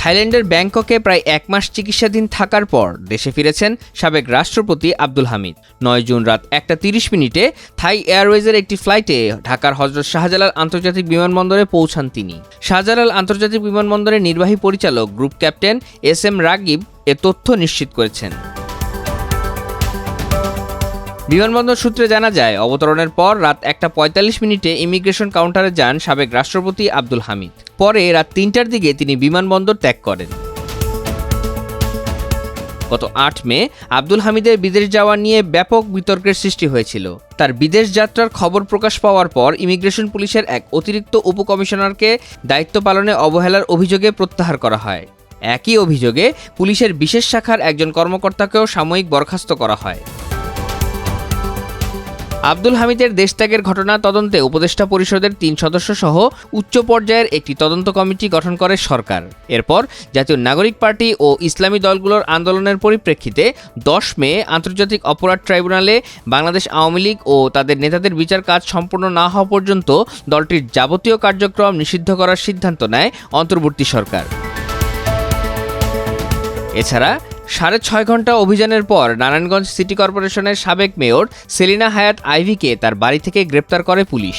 থাইল্যান্ডের ব্যাংককে প্রায় এক মাস চিকিৎসাধীন থাকার পর দেশে ফিরেছেন সাবেক রাষ্ট্রপতি আব্দুল হামিদ। নয় জুন রাত একটা তিরিশ মিনিটে থাই এয়ারওয়েজের একটি ফ্লাইটে ঢাকার হজরত শাহজালাল আন্তর্জাতিক বিমানবন্দরে পৌঁছান তিনি। শাহজালাল আন্তর্জাতিক বিমানবন্দরের নির্বাহী পরিচালক, group captain S M Ragib এ তথ্য নিশ্চিত করেছেন। বিমানবন্দর সূত্রে জানা যায়, অবতরণের পর রাত একটা পঁয়তাল্লিশ মিনিটে ইমিগ্রেশন কাউন্টারে যান সাবেক রাষ্ট্রপতি আব্দুল হামিদ। পরে রাত তিনটার দিকে তিনি বিমানবন্দর ত্যাগ করেন। গত আট মে, আব্দুল হামিদের বিদেশ যাওয়া নিয়ে ব্যাপক বিতর্কের সৃষ্টি হয়েছিল। তার বিদেশ যাত্রার খবর প্রকাশ পাওয়ার পর ইমিগ্রেশন পুলিশের এক অতিরিক্ত উপকমিশনারকে দায়িত্ব পালনে অবহেলার অভিযোগে প্রত্যাহার করা হয়। একই অভিযোগে পুলিশের বিশেষ শাখার একজন কর্মকর্তাকেও সাময়িক বরখাস্ত করা হয়। আব্দুল হামিদের দেশত্যাগের ঘটনা তদন্তে উপদেষ্টা পরিষদের তিন সদস্য সহ উচ্চ পর্যায়ের একটি তদন্ত কমিটি গঠন করে সরকার। এরপর জাতীয় নাগরিক পার্টি ও ইসলামী দলগুলোর আন্দোলনের পরিপ্রেক্ষিতে দশ মে আন্তর্জাতিক অপরাধ ট্রাইব্যুনালে বাংলাদেশ আওয়ামী লীগ ও তাদের নেতাদের বিচার কাজ সম্পূর্ণ না হওয়া পর্যন্ত দলটির যাবতীয় কার্যক্রম নিষিদ্ধ করার সিদ্ধান্ত নেয় অন্তর্বর্তী সরকার। এছাড়া সাড়ে ছয় ঘণ্টা অভিযানের পর নারায়ণগঞ্জ সিটি কর্পোরেশনের সাবেক মেয়র সেলিনা হায়াত আইভিকে তার বাড়ি থেকে গ্রেপ্তার করে পুলিশ।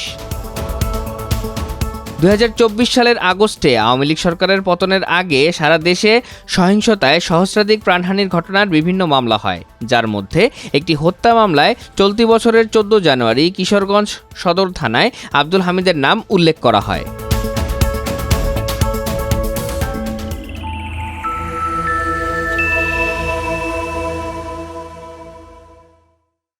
দু হাজার চব্বিশ সালের আগস্টে আওয়ামী লীগ সরকারের পতনের আগে সারা দেশে সহিংসতায় সহস্রাধিক প্রাণহানির ঘটনার বিভিন্ন মামলা হয়। যার মধ্যে একটি হত্যা মামলায় চলতি বছরের চোদ্দ জানুয়ারি কিশোরগঞ্জ সদর থানায় আব্দুল হামিদের নাম উল্লেখ করা হয়।